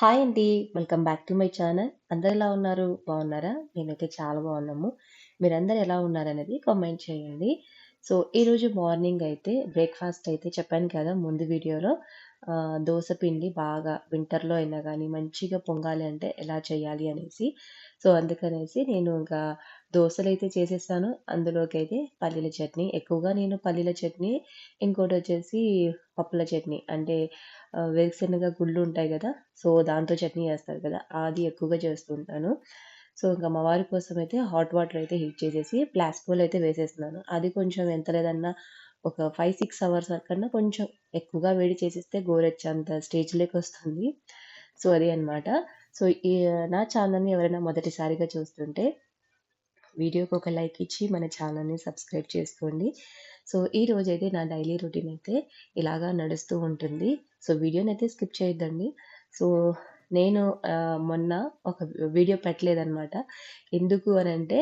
Hi అండి. Welcome back to my channel. అందరు ఎలా ఉన్నారు? బాగున్నారా? నేనైతే చాలా బాగున్నాము. మీరందరూ ఎలా ఉన్నారనేది కామెంట్ చేయండి. సో, ఈరోజు మార్నింగ్ అయితే బ్రేక్‌ఫాస్ట్ అయితే చెప్పాను కదా! ముందు వీడియోలో దోశ దోస పిండి బాగా వింటర్‌లో అయినా కానీ మంచిగా పొంగాలి అంటే ఎలా చేయాలి అనేసి. సో, అందుకనేసి నేను ఇంకా దోసలైతే చేసేసాను. అందులోకైతే పల్లీల చట్నీ. ఎక్కువగా నేను పల్లీల చట్నీ, ఇంకోటి వచ్చేసి పప్పుల చట్నీ అంటే వేరుశనగ గుళ్ళు ఉంటాయి కదా సో, దాంతో చట్నీ చేస్తారు కదా! అది ఎక్కువగా చేస్తూ ఉంటాను. సో, ఇంకా మా వారి అయితే హాట్ వాటర్ అయితే హీట్ చేసేసి ప్లాస్కోలో అయితే వేసేస్తున్నాను. అది కొంచెం ఎంత లేదన్నా ఒక 5, 6 అవర్స్ కన్నా కొంచెం ఎక్కువగా వేడి చేసేస్తే గోరెచ్చంత స్టేజ్‌లోకొస్తుంది. సో, అది అన్నమాట. సో, ఈ నా ఛానల్‌ని ఎవరైనా మొదటిసారిగా చూస్తుంటే వీడియోకి ఒక లైక్ ఇచ్చి మన ఛానల్‌ని సబ్స్క్రైబ్ చేసుకోండి. సో, ఈ రోజైతే నా డైలీ రొటీన్ అయితే ఇలాగా నడుస్తూ ఉంటుంది. సో, వీడియోని అయితే స్కిప్ చేయొద్దండి. సో, నేను మొన్న ఒక వీడియో పెట్టలేదన్నమాట. ఎందుకు అని అంటే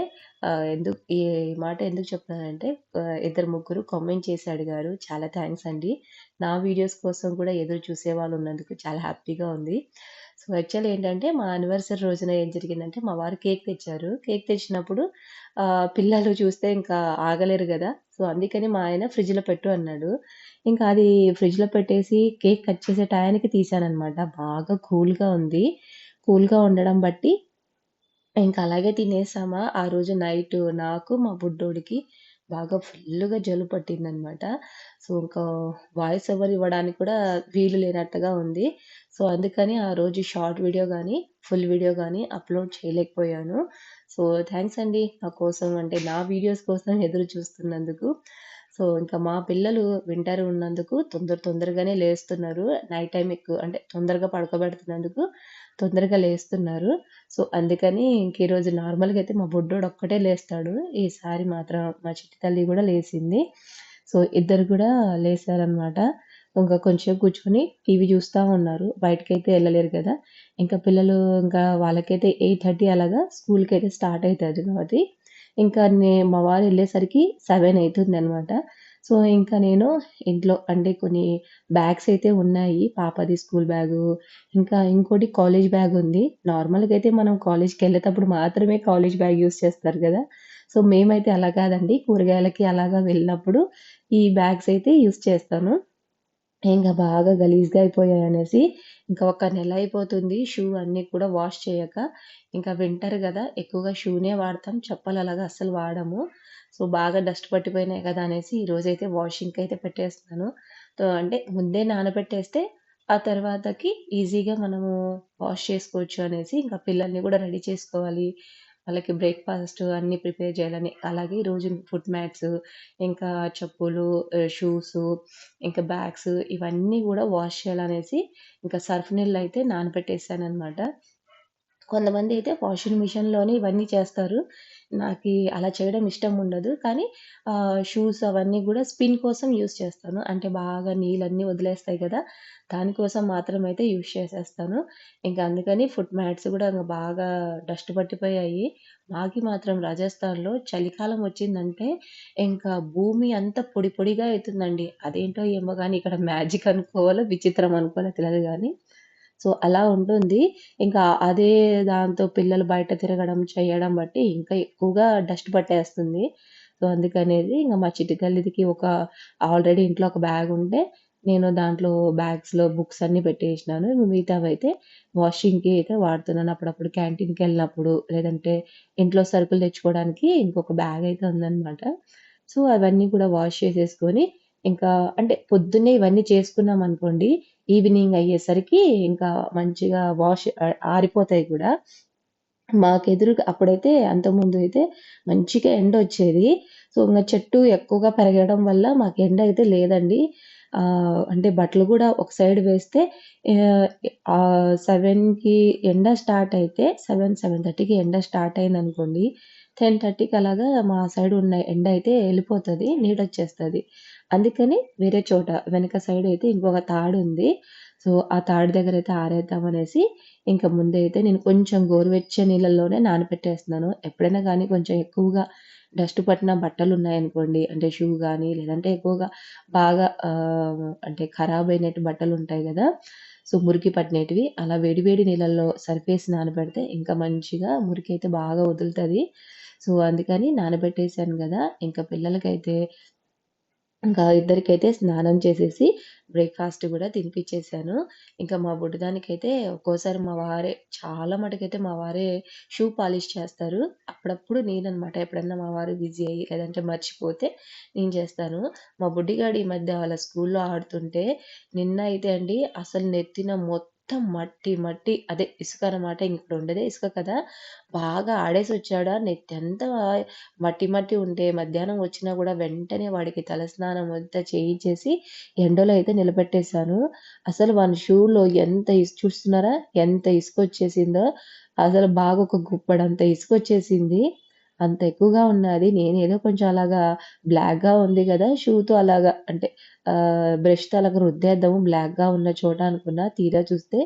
ఎందుకు ఈ మాట ఎందుకు చెప్తున్నానంటే ఇద్దరు ముగ్గురు కామెంట్ చేసి అడిగారు. చాలా థ్యాంక్స్ అండి. నా వీడియోస్ కోసం కూడా ఎదురు చూసేవాళ్ళు ఉన్నందుకు చాలా హ్యాపీగా ఉంది. సో, యాక్చువల్లీ ఏంటంటే మా యానివర్సరీ రోజున ఏం జరిగిందంటే మా వారు కేక్ తెచ్చారు. కేక్ తెచ్చినప్పుడు పిల్లలు చూస్తే ఇంకా ఆగలేరు కదా సో, అందుకని మా ఆయన ఫ్రిడ్జ్‌లో పెట్టు అన్నాడు. ఇంకా అది ఫ్రిడ్జ్‌లో పెట్టేసి కేక్ కట్ చేసే టయానికి తీసానమాట బాగా కూల్‌గా ఉంది. కూల్‌గా ఉండడం బట్టి ఇంకా అలాగే తినేసామా, ఆ రోజు నైట్ నాకు, మా బుడ్డోడికి బాగా ఫుల్లుగా జలుబు పట్టిందనమాట. సో, ఇంకా వాయిస్ ఓవర్ ఇవ్వడానికి కూడా వీలు లేనట్టుగా ఉంది. సో, అందుకని ఆ రోజు షార్ట్ వీడియో కానీ ఫుల్ వీడియో కానీ అప్‌లోడ్ చేయలేకపోయాను. సో, థ్యాంక్స్ అండి. నా కోసం అంటే నా వీడియోస్ కోసం ఎదురు చూస్తున్నందుకు. సో, ఇంకా మా పిల్లలు వింటర్ ఉన్నందుకు తొందర తొందరగానే లేస్తున్నారు. నైట్ టైం ఎక్కువ అంటే తొందరగా పడుకోబెడుతున్నందుకు తొందరగా లేస్తున్నారు. సో, అందుకని ఇంక ఈరోజు నార్మల్‌గా అయితే మా బుడ్డోడు ఒక్కటే లేస్తాడు. ఈసారి మాత్రం మా చిట్టి తల్లి కూడా లేసింది. సో, ఇద్దరు కూడా లేచారనమాట ఇంకా కొంచెం కూర్చొని టీవీ చూస్తా ఉన్నారు. బయటకైతే వెళ్ళలేరు కదా ఇంకా పిల్లలు ఇంకా వాళ్ళకైతే 8:30 అలాగా స్కూల్కి అయితే స్టార్ట్ అవుతుంది కాబట్టి ఇంకా నే మా వారు ఎళ్ళేసరికి 7 అయితుందనమాట. సో, ఇంకా నేను ఇంట్లో అంటే కొన్ని బ్యాగ్స్ అయితే ఉన్నాయి. పాపది స్కూల్ బ్యాగు, ఇంకా ఇంకోటి కాలేజ్ బ్యాగ్ ఉంది. నార్మల్‌గా అయితే మనం కాలేజ్కి వెళ్ళేటప్పుడు మాత్రమే కాలేజ్ బ్యాగ్ యూజ్ చేస్తారు కదా సో, మేమైతే అలా కాదండి. కూరగాయలకి అలాగా వెళ్ళినప్పుడు ఈ బ్యాగ్స్ అయితే యూస్ చేస్తాను. ఇంక బాగా గలీజ్‌గా అయిపోయాయి అనేసి ఇంకా ఒక నెల అయిపోతుంది షూ అన్నీ కూడా వాష్ చేయక. ఇంకా వింటర్ కదా ఎక్కువగా షూనే వాడతాం. చెప్పలు అలాగా అస్సలు వాడము. సో, బాగా డస్ట్ పట్టిపోయినాయి కదా! అనేసి ఈరోజైతే వాషింగ్‌కైతే పెట్టేస్తున్నాను. సో అంటే ముందే నానబెట్టేస్తే ఆ తర్వాతకి ఈజీగా మనము వాష్ చేసుకోవచ్చు అనేసి ఇంకా పిల్లల్ని కూడా రెడీ చేసుకోవాలి. వాళ్ళకి బ్రేక్‌ఫాస్ట్ అన్నీ ప్రిపేర్ చేయాలని. అలాగే ఈరోజు ఫుడ్ మ్యాట్స్, ఇంకా చెప్పులు, షూస్ ఇంకా బ్యాగ్స్ ఇవన్నీ కూడా వాష్ చేయాలనేసి ఇంకా సర్ఫ్ నానబెట్టేసాను అనమాట కొంతమంది అయితే వాషింగ్ మిషన్‌లోనే ఇవన్నీ చేస్తారు. నాకు అలా చేయడం ఇష్టం ఉండదు. కానీ షూస్ అవన్నీ కూడా స్పిన్ కోసం యూస్ చేస్తాను. అంటే బాగా నీళ్ళన్నీ వదిలేస్తాయి కదా దానికోసం మాత్రం అయితే యూజ్ చేసేస్తాను. ఇంకా అందుకని ఫుట్ మ్యాట్స్ కూడా ఇంకా బాగా డస్ట్ పట్టిపోయాయి. మాకి మాత్రం రాజస్థాన్‌లో చలికాలం వచ్చిందంటే ఇంకా భూమి అంతా పొడి పొడిగా అవుతుందండి అదేంటో ఏమో కానీ ఇక్కడ మ్యాజిక్ అనుకోవాలో, విచిత్రం అనుకోవాలో తెలియదు కానీ సో, అలా ఉంటుంది. ఇంకా అదే దాంతో పిల్లలు బయట తిరగడం, చేయడం బట్టి ఇంకా ఎక్కువగా డస్ట్ పట్టేస్తుంది. సో, అందుకనేది ఇంకా మా చిట్టుకల్లిదికి ఒక ఆల్రెడీ ఇంట్లో ఒక బ్యాగ్ ఉంటే నేను దాంట్లో బ్యాగ్స్‌లో బుక్స్ అన్నీ పెట్టేసినాను. మిగతావైతే వాషింగ్‌కి అయితే వాడుతున్నాను. అప్పుడప్పుడు క్యాంటీన్కి వెళ్ళినప్పుడు లేదంటే ఇంట్లో సరుకులు తెచ్చుకోవడానికి ఇంకొక బ్యాగ్ అయితే ఉందన్నమాట సో, అవన్నీ కూడా వాష్ చేసేసుకొని ఇంకా అంటే పొద్దున్నే ఇవన్నీ చేసుకున్నామనుకోండి, ఈవినింగ్ అయ్యేసరికి ఇంకా మంచిగా వాష్ ఆరిపోతాయి కూడా. మాకెదురుగా అప్పుడైతే అంతకుముందు అయితే మంచిగా ఎండ వచ్చేది సో, ఇంకా చెట్టు ఎక్కువగా పెరగడం వల్ల మాకు ఎండ అయితే లేదండి. అంటే బట్టలు కూడా ఒక సైడ్ వేస్తే సెవెన్కి ఎండ స్టార్ట్ అయితే 7, 7:30కి ఎండ స్టార్ట్ అయిందనుకోండి, 10:30కి అలాగా మా సైడ్ ఉన్న ఎండ అయితే వెళ్ళిపోతుంది నీడొచ్చేస్తుంది అందుకని వేరే చోట వెనక సైడ్ అయితే ఇంకొక తాడు ఉంది సో, ఆ తాడు దగ్గర అయితే ఆరేద్దామనేసి ఇంకా ముందైతే నేను కొంచెం గోరువెచ్చే నీళ్ళల్లోనే నానబెట్టేస్తున్నాను. ఎప్పుడైనా కానీ కొంచెం ఎక్కువగా డస్ట్ పట్టిన బట్టలు ఉన్నాయనుకోండి అంటే షూ కానీ లేదంటే ఎక్కువగా బాగా ఆహ్, అంటే ఖరాబయినట్టు బట్టలుంటాయి కదా సో, మురికి పట్టినటివి అలా వేడి వేడి నీళ్ళల్లో సరిపేసి నానబెడితే ఇంకా మంచిగా మురికి అయితే బాగా వదులుతుంది సో, అందుకని నానబెట్టేసాను కదా ఇంకా పిల్లలకైతే ఇంకా ఇద్దరికైతే స్నానం చేసేసి బ్రేక్‌ఫాస్ట్ కూడా తినిపిచ్చేసాను. ఇంకా మా బుడ్డదానికైతే ఒక్కోసారి మా వారే చాలా మటుకైతే మా వారే షూ పాలిష్ చేస్తారు. అప్పుడప్పుడు నేననమాట. ఎప్పుడన్నా మా వారు బిజీ అయ్యి లేదంటే మర్చిపోతే నేను చేస్తాను. మా బుడ్డిగాడు ఈ మధ్య వాళ్ళ స్కూల్‌లో ఆడుతుంటే నిన్న అయితే అండి అసలు నెత్తిన మొత్తం మొత్తం మట్టి, మట్టి అదే ఇసుక అనమాట. ఇక్కడ ఉండేదే ఇసుక కదా! బాగా ఆడేసి ఆడేసొచ్చాడా నెత్తంతా మట్టి, మట్టి ఉంటే మధ్యాహ్నం వచ్చినా కూడా వెంటనే వాడికి తలస్నానం అంతా చేయించేసి ఎండలో అయితే నిలబెట్టేసాను. అసలు వాని షూలో ఎంత ఇసు చూస్తున్నారా? ఎంత ఇసుక వచ్చేసిందో అసలు బాగా ఒక గుప్పడంత ఇసుక వచ్చేసింది అంత ఎక్కువగా ఉన్నది. నేనేదో కొంచెం అలాగా బ్లాక్‌గా ఉంది కదా షూతో అలాగా అంటే బ్రష్‌తో అలాగా రుద్దేద్దాము బ్లాక్‌గా ఉన్న చోట అనుకున్నా. తీరా చూస్తే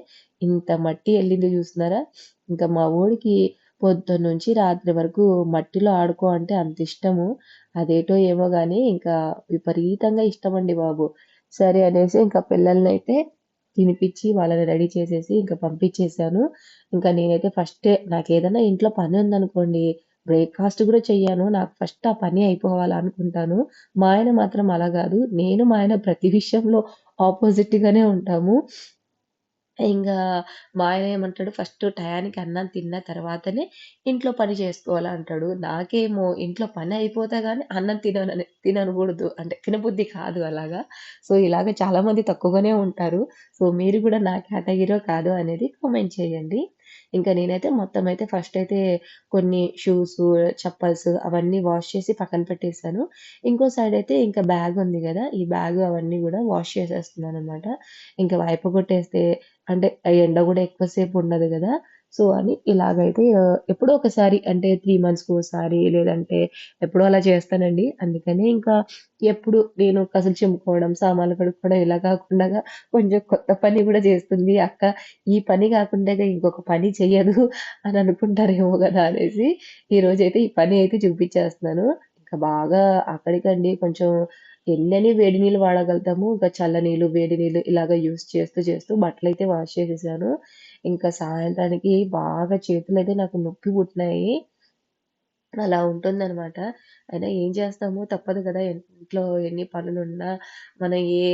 ఇంత మట్టి వెళ్ళింది చూస్తున్నారా? ఇంకా మా ఊడికి పొద్దున్న నుంచి రాత్రి వరకు మట్టిలో ఆడుకో అంటే అంత ఇష్టము. అదేటో ఏమో కానీ ఇంకా విపరీతంగా ఇష్టం అండి బాబు. సరే అనేసి ఇంకా పిల్లల్ని అయితే తినిపించి వాళ్ళని రెడీ చేసేసి ఇంకా పంపించేసాను. ఇంకా నేనైతే ఫస్టే ఏదైనా ఇంట్లో పని ఉందనుకోండి బ్రేక్‌ఫాస్ట్ కూడా చెయ్యాను నాకు ఫస్ట్ ఆ పని అయిపోవాలనుకుంటాను. మా ఆయన మాత్రం అలా కాదు నేను మా ఆయన ప్రతి విషయంలో ఆపోజిట్‌గానే ఉంటాము. ఇంకా మా ఆయన ఏమంటాడు ఫస్ట్ టయానికి అన్నం తిన్న తర్వాతనే ఇంట్లో పని చేసుకోవాలి అంటాడు. నాకేమో ఇంట్లో పని అయిపోతే కానీ అన్నం తినని తినకూడదు. అంటే తినబుద్ధి కాదు అలాగా. సో, ఇలాగ చాలామంది తక్కువగానే ఉంటారు. సో, మీరు కూడా నా కేటగిరో కాదు అనేది కామెంట్ చేయండి. ఇంకా నేనైతే మొత్తం అయితే ఫస్ట్ అయితే కొన్ని షూస్ చప్పల్స్ అవన్నీ వాష్ చేసి పక్కన పెట్టేసాను. ఇంకో సైడ్ అయితే ఇంకా బ్యాగ్ ఉంది కదా ఈ బ్యాగ్ అవన్నీ కూడా వాష్ చేసేస్తున్నాను అనమాట ఇంకా వైపు కొట్టేస్తే అంటే ఆ ఎండ కూడా ఎక్కువ సేపు ఉండదు కదా సో, అని ఇలాగైతే ఎప్పుడో ఒకసారి అంటే త్రీ మంత్స్కి ఒకసారి లేదంటే ఎప్పుడో అలా చేస్తానండి. అందుకని ఇంకా ఎప్పుడు నేను కసలు చిమ్ముకోవడం, సామాన్లు కడుక్కోవడం ఇలా కాకుండా కొంచెం కొత్త పని కూడా చేస్తుంది అక్క. ఈ పని కాకుండా ఇంకొక పని చెయ్యదు అని అనుకుంటారేమో కదా అనేసి ఈరోజైతే ఈ పని అయితే చూపించేస్తున్నాను ఇంకా బాగా అక్కడికండి కొంచెం ఎన్నని వేడి నీళ్ళు వాడగలుగుతాము. ఇంకా చల్ల నీళ్ళు, వేడి నీళ్ళు ఇలాగ యూస్ చేస్తూ, చేస్తూ బట్టలైతే వాష్ చేసేసాను. ఇంకా సాయంత్రానికి బాగా చేతులైతే నాకు నొప్పి పుట్టినాయి. అలా ఉంటుందనమాట. అయినా ఏం చేస్తాము తప్పదు కదా ఇంట్లో ఎన్ని పనులున్నా మనం ఏ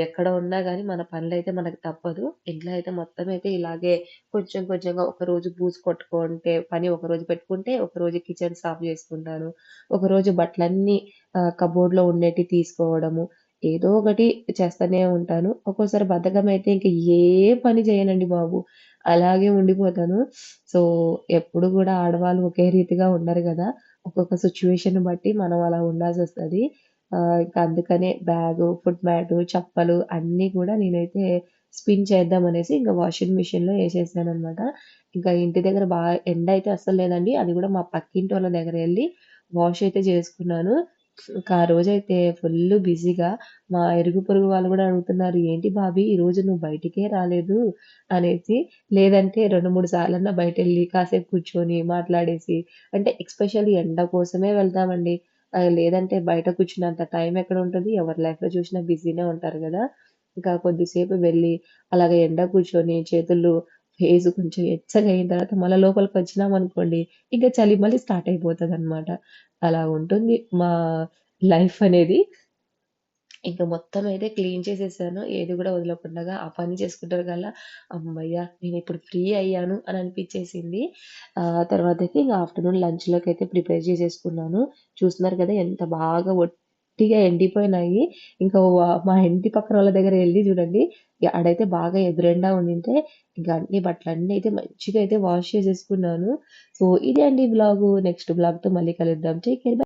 ఎక్కడ ఉన్నా కానీ మన పనులైతే మనకు తప్పదు. ఇంట్లో అయితే మొత్తం అయితే ఇలాగే కొంచెం కొంచెంగా ఒక రోజు బూజు కొట్టుకుంటే పని ఒక రోజు పెట్టుకుంటే, ఒక రోజు కిచెన్ సాఫ్ చేసుకుంటాను. ఒకరోజు బట్టలన్నీ కబోర్డ్‌లో ఉండేటివి తీసుకోవడము. ఏదో ఒకటి చేస్తూనే ఉంటాను. ఒక్కోసారి బద్ధకమైతే ఇంక ఏ పని చేయనండి బాబు. అలాగే ఉండిపోతాను. సో, ఎప్పుడు కూడా ఆడవాళ్ళు ఒకే రీతిగా ఉండరు కదా ఒక్కొక్క సిచ్యువేషన్ బట్టి మనం అలా ఉండాల్సి వస్తుంది ఇంకా అందుకనే బ్యాగు, ఫుట్ మ్యాటు, చెప్పలు అన్నీ కూడా నేనైతే స్పిన్ చేద్దాం అనేసి ఇంకా వాషింగ్ మిషన్‌లో వేసేసాను అనమాట ఇంకా ఇంటి దగ్గర బాగా ఎండ అయితే అస్సలు లేదండి. అది కూడా మా పక్కింటి వాళ్ళ దగ్గర వెళ్ళి వాష్ అయితే చేసుకున్నాను. ఇంకా ఆ రోజైతే ఫుల్ బిజీగా మా ఇరుగు పొరుగు వాళ్ళు కూడా అడుగుతున్నారు. "ఏంటి బాబు ఈ రోజు నువ్వు బయటికే రాలేదు" అనేసి. లేదంటే 2, 3 సార్లన్నా వెళ్ళి కాసేపు కూర్చొని, మాట్లాడేసి అంటే ఎక్స్పెషల్లీ ఎండ కోసమే వెళ్తామండి. లేదంటే బయట కూర్చున్నంత టైం ఎక్కడ ఉంటుంది ఎవరి లైఫ్‌లో చూసినా బిజీనే ఉంటారు కదా ఇంకా కొద్దిసేపు వెళ్ళి అలాగే ఎండ కూర్చొని చేతులు, ఫేస్ కొంచెం ఎచ్చగా అయిన తర్వాత వచ్చినాం అనుకోండి ఇంకా చలి మళ్ళీ స్టార్ట్ అయిపోతుంది అనమాట అలా ఉంటుంది మా లైఫ్ అనేది. ఇంకా మొత్తం అయితే క్లీన్ చేసేసాను. ఏది కూడా వదలకుండా ఆ పని చేసుకుంటారు కల్లా నేను ఇప్పుడు ఫ్రీ అయ్యాను అని అనిపించేసింది తర్వాత అయితే ఇంకా ఆఫ్టర్‌నూన్ లంచ్‌లోకైతే ప్రిపేర్ చేసేసుకున్నాను. చూస్తున్నారు కదా! ఎంత బాగా గట్టిగా ఎండిపోయినాయి. ఇంకా మా ఇంటి పక్కన వాళ్ళ దగ్గర వెళ్ళి చూడండి, ఆడైతే బాగా ఎదురెండా ఉండింటే ఇంకా అన్ని బట్టలన్నీ అయితే మంచిగా అయితే వాష్ చేసేసుకున్నాను. సో, ఇదే అండి బ్లాగు నెక్స్ట్ బ్లాగ్తో మళ్ళీ కలుద్దాం. Take care.